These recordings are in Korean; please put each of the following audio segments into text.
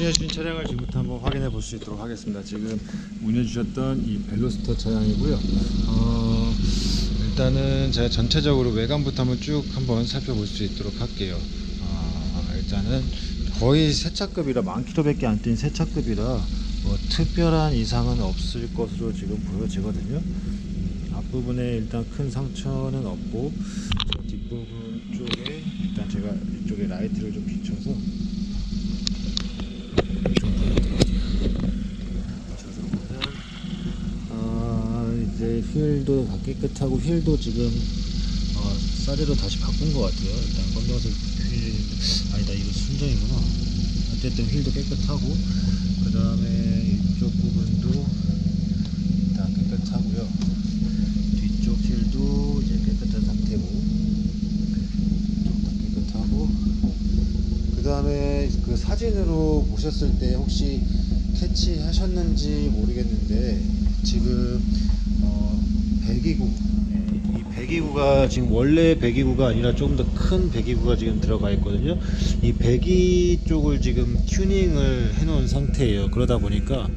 운전해 주신 차량을 지금부터 한번 확인해 볼 수 있도록 하겠습니다. 지금 운전해 주셨던 이 벨로스터 차량이고요. 어, 일단은 제가 전체적으로 외관부터 한번 쭉 한번 살펴볼 수 있도록 할게요. 아, 일단은 거의 새 차급이라 만 킬로밖에 안뛴새 차급이라 뭐 특별한 이상은 없을 것으로 지금 보여지거든요. 음, 앞부분에 일단 큰 상처는 없고 저 뒷부분 쪽에 일단 제가 이쪽에 라이트를 좀 비춰서 좀 보여드릴게요. 비춰서 보면 아 이제 휠도 다 깨끗하고 휠도 지금 어, 싸리로 다시 바꾼 것 같아요. 일단 검정색 휠 아니다 이거 순정이구나. 어쨌든 휠도 깨끗하고 그 다음에 이쪽 부분도 다 깨끗하고요. 뒤쪽 휠도 이제 깨끗한 상태고 이쪽 다 깨끗하고 그 다음에 그 사진으로 보셨을 때 혹시 캐치하셨는지 모르겠는데 지금 어, 배기구 예, 이 배기구가 지금 원래 배기구가 아니라 조금 더 큰 배기구가 지금 들어가 있거든요. 이 배기 쪽을 지금 튜닝을 해 놓은 상태예요. 그러다 보니까 어,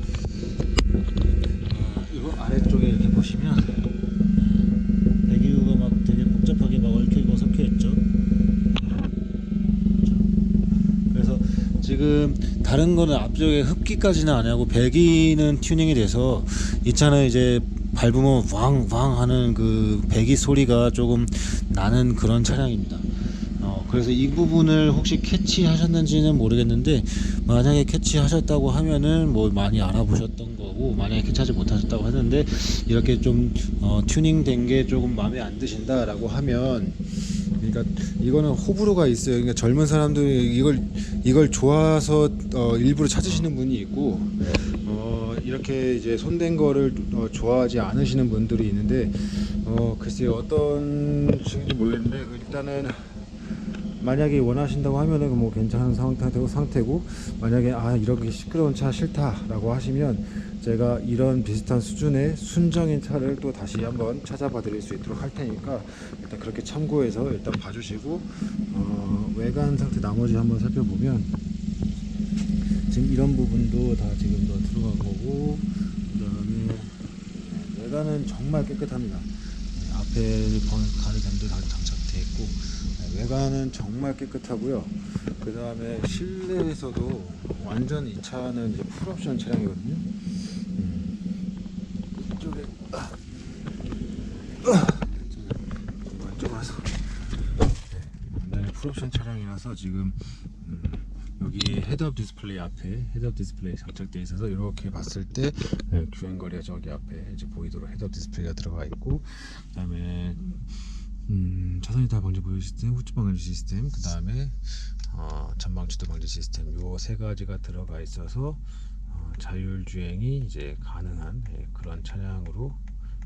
이거 아래쪽에 이렇게 보시면 배기구가 막 되게 복잡하게 막 얽혀있고 섞여있죠. 그래서 지금 다른 거는 앞쪽에 흡기까지는 안 하고 배기는 튜닝이 돼서 이 차는 이제 밟으면 왕왕 하는 그 배기 소리가 조금 나는 그런 차량입니다. 어, 그래서 이 부분을 혹시 캐치하셨는지는 모르겠는데 만약에 캐치하셨다고 하면은 뭐 많이 알아보셨던 거고 만약에 캐치하지 못하셨다고 하는데 이렇게 좀 어, 튜닝된 게 조금 마음에 안 드신다라고 하면 그러니까 이거는 호불호가 있어요. 그러니까 젊은 사람들이 이걸 이걸 좋아서 어, 일부러 찾으시는 분이 있고 어, 이렇게 이제 손댄 거를 어, 좋아하지 않으시는 분들이 있는데 어, 글쎄요 어떤 식인지 모르겠는데 일단은 만약에 원하신다고 하면은 뭐 괜찮은 상태고 상태고 만약에 아 이렇게 시끄러운 차 싫다라고 하시면 제가 이런 비슷한 수준의 순정인 차를 또 다시 한번 찾아봐 드릴 수 있도록 할 테니까 일단 그렇게 참고해서 일단 봐주시고 어, 외관 상태 나머지 한번 살펴보면 지금 이런 부분도 다 지금 더 들어간 거고 그 다음에 외관은 정말 깨끗합니다. 네, 앞에 가르점도 다 장착돼 있고 네, 외관은 정말 깨끗하고요. 그 다음에 실내에서도 완전 이 차는 이제 풀옵션 차량이거든요. 음, 이쪽에 와서 네, 완전히 풀옵션 차량이라서 지금 음, 여기 헤드업 디스플레이 앞에 헤드업 디스플레이 장착되어 있어서 이렇게 봤을 때 네, 주행거리가 저기 앞에 이제 보이도록 헤드업 디스플레이가 들어가 있고 그다음에 음, 차선 이탈 방지 보조 시스템, 후측 방지 시스템, 그 다음에 어, 전방 지도 방지 시스템 요 세 가지가 들어가 있어서 어, 자율 주행이 이제 가능한 예, 그런 차량으로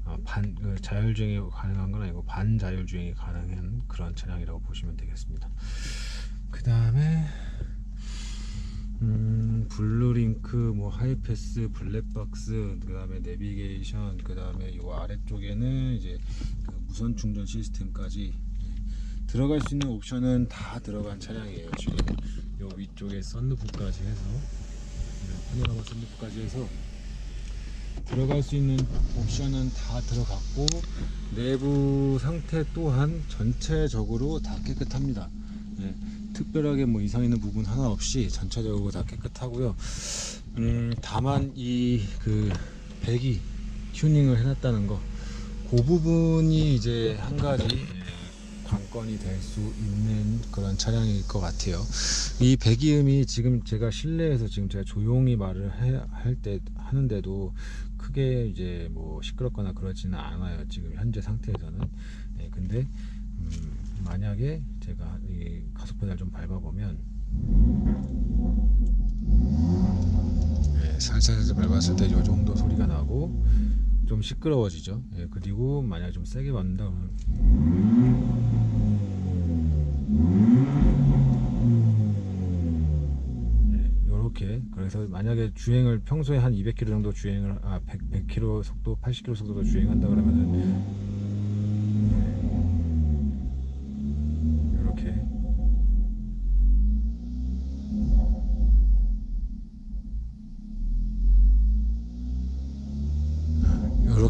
어, 반 그 자율 주행이 가능한 건 아니고 반 자율 주행이 가능한 그런 차량이라고 보시면 되겠습니다. 그 다음에 음, 블루링크, 뭐 하이패스, 블랙박스, 그 다음에 내비게이션, 그 다음에 이 아래쪽에는 이제 그 무선 충전 시스템까지 들어갈 수 있는 옵션은 다 들어간 차량이에요. 지금 요 위쪽에 썬루프까지 해서 네, 파노라마 썬루프까지 해서 들어갈 수 있는 옵션은 다 들어갔고 내부 상태 또한 전체적으로 다 깨끗합니다. 네, 특별하게 뭐 이상 있는 부분 하나 없이 전체적으로 다 깨끗하고요. 음, 다만 이 그 배기 튜닝을 해놨다는 거, 그 부분이 이제 한 가지 관건이 될 수 있는 그런 차량일 것 같아요. 이 배기음이 지금 제가 실내에서 지금 제가 조용히 말을 할 때 하는데도 크게 이제 뭐 시끄럽거나 그러지는 않아요. 지금 현재 상태에서는. 예, 근데 음, 만약에 제가 이 가속 페달 좀 밟아 보면 예, 살살살살 밟았을 때 이 정도 소리가 나고 좀 시끄러워지죠. 예, 그리고 만약 좀 세게 그러면 이렇게 그래서 만약에 주행을 평소에 한 200km 정도 주행을 아 100, 100km 속도 80km 속도로 주행한다 그러면은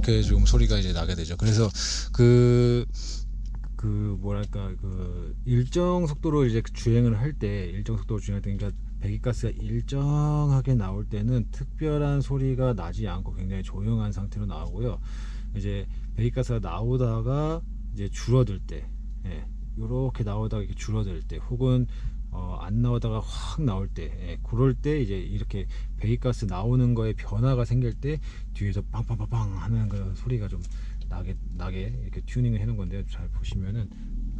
그렇게 좀 소리가 이제 나게 되죠. 그래서 그, 그 뭐랄까 그 일정 속도로 이제 주행을 할 때 일정 속도로 주행할 때 그러니까 배기가스가 일정하게 나올 때는 특별한 소리가 나지 않고 굉장히 조용한 상태로 나오고요. 이제 배기가스가 나오다가 이제 줄어들 때, 예, 이렇게 나오다가 이렇게 줄어들 때, 혹은 어, 안 나오다가 확 나올 때, 예, 그럴 때 이제 이렇게 배기가스 나오는 거에 변화가 생길 때 뒤에서 빵빵빵빵 하는 그 소리가 좀 나게 나게 이렇게 튜닝을 해놓은 건데요. 잘 보시면은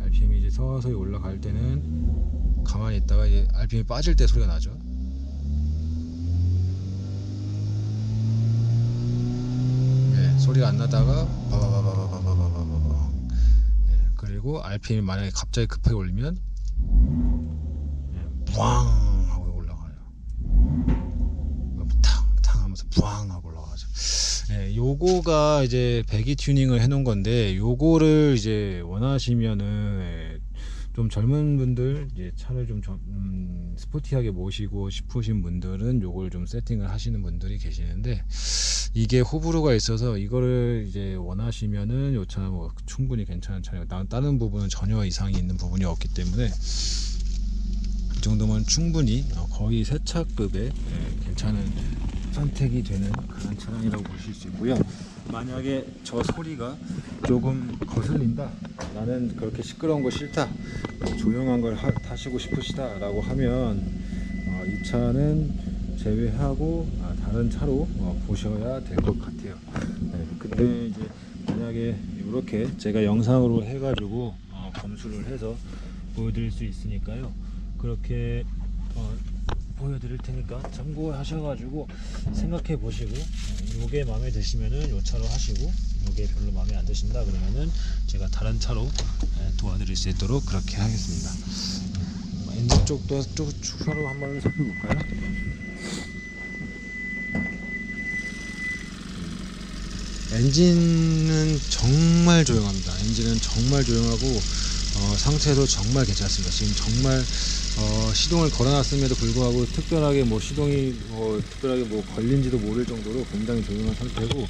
RPM이 이제 서서히 올라갈 때는 가만히 있다가 이제 RPM이 빠질 때 소리가 나죠. 네, 소리가 안 나다가 바바바바바바바바바바. 네, 그리고 RPM이 만약에 갑자기 급하게 올리면 네, 부앙 하고 올라가요. 탕탕 하면서 부앙 하고 올라가죠. 네, 요거가 이제 배기 튜닝을 해놓은 건데 요거를 이제 원하시면은 예, 좀 젊은 분들 이제 차를 좀 점- 음, 스포티하게 모시고 싶으신 분들은 요걸 좀 세팅을 하시는 분들이 계시는데 이게 호불호가 있어서 이거를 이제 원하시면은 요차뭐 충분히 괜찮은 차예요. 나- 다른 부분은 전혀 이상이 있는 부분이 없기 때문에 이 정도면 충분히 어, 거의 새 차급의 예, 괜찮은 선택이 되는 그런 차량이라고 보실 수 있고요. 만약에 저 소리가 조금 거슬린다. 나는 그렇게 시끄러운 거 싫다. 조용한 걸 하- 타시고 싶으시다라고 하면 어, 이 차는 제외하고 아, 다른 차로 어, 보셔야 될 것 같아요. 네, 근데 이제 만약에 이렇게 제가 영상으로 해가지고 어, 검수를 해서 보여드릴 수 있으니까요. 그렇게 어, 보여드릴 테니까 참고하셔가지고 생각해 보시고 어, 요게 마음에 드시면은 요 차로 하시고 요게 별로 마음에 안 드신다 그러면은 제가 다른 차로 예, 도와드릴 수 있도록 그렇게 하겠습니다. 음, 엔진 쪽도 쭉 추가로 한번 살펴볼까요? 엔진은 정말 조용합니다. 엔진은 정말 조용하고 어, 상태도 정말 괜찮습니다. 지금 정말 어, 시동을 걸어놨음에도 불구하고 특별하게 뭐 시동이 뭐 특별하게 뭐 걸린지도 모를 정도로 굉장히 조용한 상태고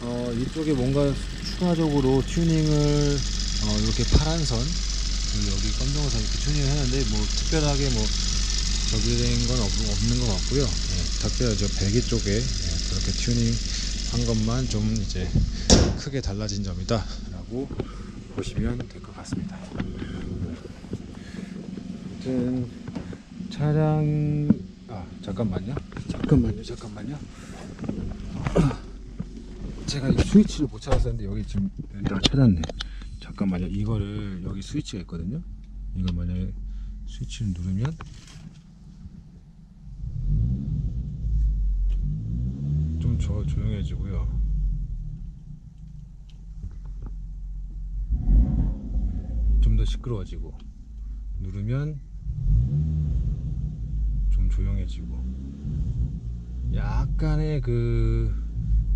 어, 이쪽에 뭔가 추가적으로 튜닝을 어, 이렇게 파란 선 그리고 여기 검정선 이렇게 튜닝을 했는데 뭐 특별하게 뭐 저기 된건 없는 것 같고요. 예, 특별히 저 배기 쪽에 예, 그렇게 튜닝 한 것만 좀 이제 크게 달라진 점이다라고 보시면 될 것 같습니다. 아무튼 차량 아 잠깐만요. 잠깐만요 잠깐만요. 제가 이 스위치를 못 찾았었는데 여기 지금 여기다가 찾았네. 잠깐만요. 이거를 여기 스위치가 있거든요. 이걸 만약에 스위치를 누르면 좀저 조용해지고요 좀 더 시끄러워지고 누르면 좀 조용해지고 약간의 그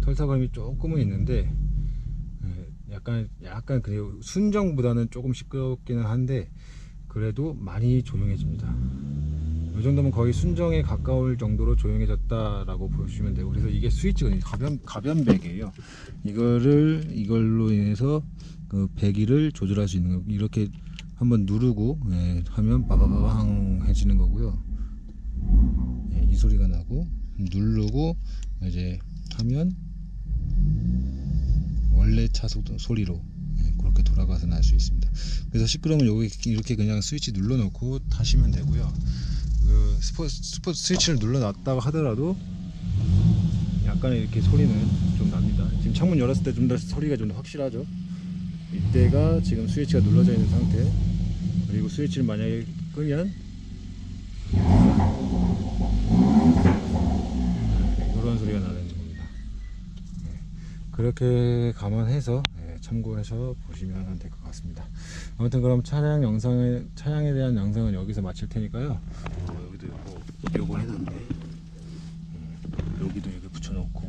털사감이 조금은 있는데 예, 약간 약간 그 순정보다는 조금 시끄럽기는 한데 그래도 많이 조용해집니다. 이 정도면 거의 순정에 가까울 정도로 조용해졌다라고 보시면 되고 그래서 이게 스위치가 가변 가변백이에요. 이거를 이걸로 인해서 그 배기를 조절할 수 있는 거 이렇게 한번 누르고 예, 하면 빠바바방 해지는 거고요. 예, 이 소리가 나고 누르고 이제 하면 원래 차 속도 소리로 예, 그렇게 돌아가서 날 수 있습니다. 그래서 시끄러우면 여기 이렇게 그냥 스위치 눌러 놓고 타시면 되고요. 그 스포, 스포 스위치를 눌러놨다가 하더라도 약간의 이렇게 소리는 좀 납니다. 지금 창문 열었을 때 좀 더 소리가 좀 더 확실하죠. 이때가 지금 스위치가 눌러져 있는 상태. 그리고 스위치를 만약에 끄면 이런 소리가 나는 겁니다. 네. 그렇게 감안해서 네, 참고해서 보시면 될 것 같습니다. 아무튼 그럼 차량 영상을 차량에 대한 영상은 여기서 마칠 테니까요. 어, 여기도 요거 요거 해놨네. 음, 여기도 여기 붙여놓고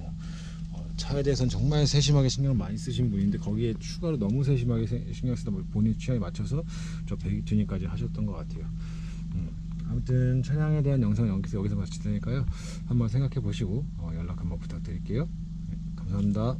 어, 차에 대해서는 정말 세심하게 신경을 많이 쓰신 분인데 거기에 추가로 너무 세심하게 세- 신경 쓰다 보니 본인 취향에 맞춰서 저 배기 튜닝까지 하셨던 것 같아요. 음, 아무튼 차량에 대한 영상 여기서 여기서 마칠 테니까요. 한번 생각해 보시고 어, 연락 한번 부탁드릴게요. 네, 감사합니다.